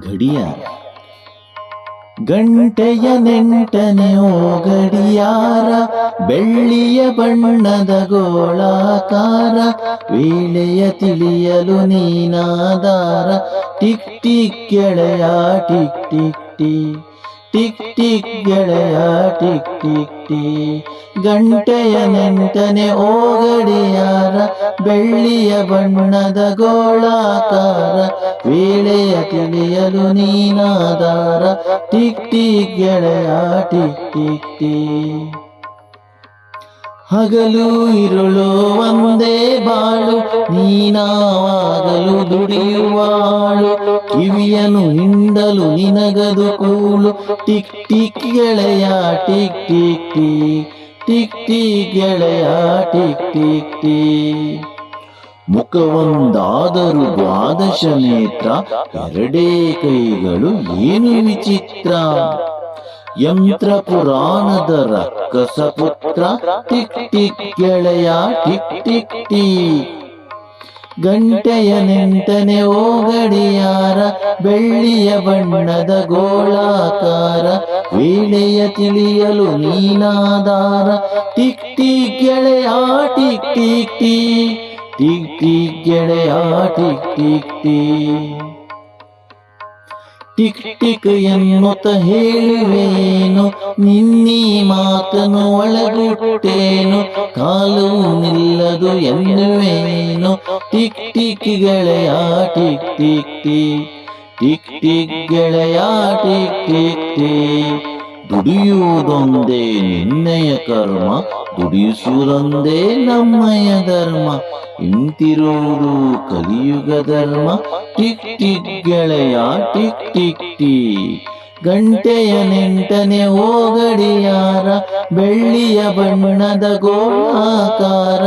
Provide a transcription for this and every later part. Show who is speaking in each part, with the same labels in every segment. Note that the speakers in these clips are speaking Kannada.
Speaker 1: ಗಡಿಯಾರ ಗಂಟೆಯ ನೆಂಟನೆ ಓ ಗಡಿಯಾರ, ಬೆಳ್ಳಿಯ ಬಣ್ಣದ ಗೋಳಾಕಾರ ವೀಳೆಯ ತಿಳಿಯಲು ನೀನಾದಾರ ಟಿಕ್ ಟಿಕ್ ಕೆಳೆಯ ಟಿಕ್ ಟಿಕ್ ಟಿ. ಟಿಕ್ ಟಿಕ್ ಗೆಳೆಯ, ಟಿಕ್ ಟಿಕ್ ಟಿ. ಗಂಟೆಯ ನೆಂಟನೆ ಓ ಗಡಿಯಾರ ಬೆಳ್ಳಿಯ ಬಣ್ಣದ ಗೋಳಾಕಾರ. ವೇಳೆಯ ತಿಳಿಯಲು ನೀನಾದಾರ. ಟಿಕ್ ಟಿಕ್ ಗೆಳೆಯ, ಟಿಕ್ ಟಿಕ್ ಟಿ. ಹಗಲು ಇರುಳು, ಒಂದೇ ಬಾಳು ನೀನಾವಾಗಲು ದುಡಿಯುವಾಳು, ಕಿವಿಯನು ಹಿಂಡಲು ನಿನಗದು ಕೂಳು ಟಿಕ್ ಟಿಕ್ ಗೆಳೆಯ, tick tick tick tick tick ಗೆಳೆಯ, ಟಿಕ್ ಟಿಕ್ ಟಿಕ್ ಮುಖವೊಂದಾದರೂ ದ್ವಾದಶ ನೇತ್ರ, ಎರಡೇ ಕೈಗಳು ಏನು ವಿಚಿತ್ರ. ಯಂತ್ರ ಪುರಾಣದ ರಕ್ಕಸ ಪುತ್ರ, ಟಿಕ್ ಟಿಕ್ ಗೆಳೆಯ, ಟಿಕ್ ಟಿಕ್ ಟಿ. ಗಂಟೆಯ ನೆಂಟನೆ ಗಡಿಯಾರ ಬೆಳ್ಳಿಯ ಬಣ್ಣದ ಗೋಳಾಕಾರ, ವೀಣೆಯ ತಿಳಿಯಲು ನೀನಾದಾರ ಟಿಕ್ ಟಿಕ್ ಗೆಳೆಯ, ಟಿಕ್ ಟಿಕ್ ಟಿಕ್ ಟಿಕ್ ಗೆಳೆಯ, ಟಿಕ್ ಟಿಕ್ ಟಿಕ್ ಟಿಕ್ ಎನ್ನುತ್ತ ಹೇಳುವೇನು, ನಿನ್ನಿ ಮಾತನು ಒಳಗುಟ್ಟೇನು, ಕಾಲು ನಿಲ್ಲದು ಎನ್ನುವೇನು. ಟಿಕ್ ಟಿಕ್ ಗೆಳೆಯ tick tick tick tick tick ಗೆಳೆಯ ಟಿಕ್ ಟಿಕ್ ಟಿಕ್ ದುಡಿಯುವುದೊಂದೇ ನಿನ್ನೆಯ ಕರ್ಮ ದುಡಿಸುವುದೊಂದೇ ನಮ್ಮಯ ಧರ್ಮ. ಇಂತಿರುವುದು ಕಲಿಯುಗ ಧರ್ಮ. ಟಿಕ್ ಟಿಕ್ ಗೆಳೆಯ, ಟಿಕ್ ಟಿಕ್ ಟಿ. ಗಂಟೆಯ ನೆಂಟನೆ ಓ ಗಡಿಯಾರ ಬೆಳ್ಳಿಯ ಬಣ್ಣದ ಗೋಳಾಕಾರ.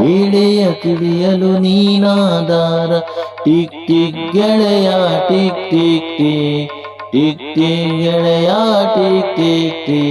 Speaker 1: ವೇಳೆಯ ತಿಳಿಯಲು ನೀನಾದಾರ ಟಿಕ್ ಟಿಕ್ ಗೆಳೆಯ, ಟಿಕ್ ಟಿಕ್ ಟಿ. ಟಿಕ್ ಟಿಕ್ ಗೆಳೆಯ ಟಿಕ್ ಟಿಕ್ ಟಿ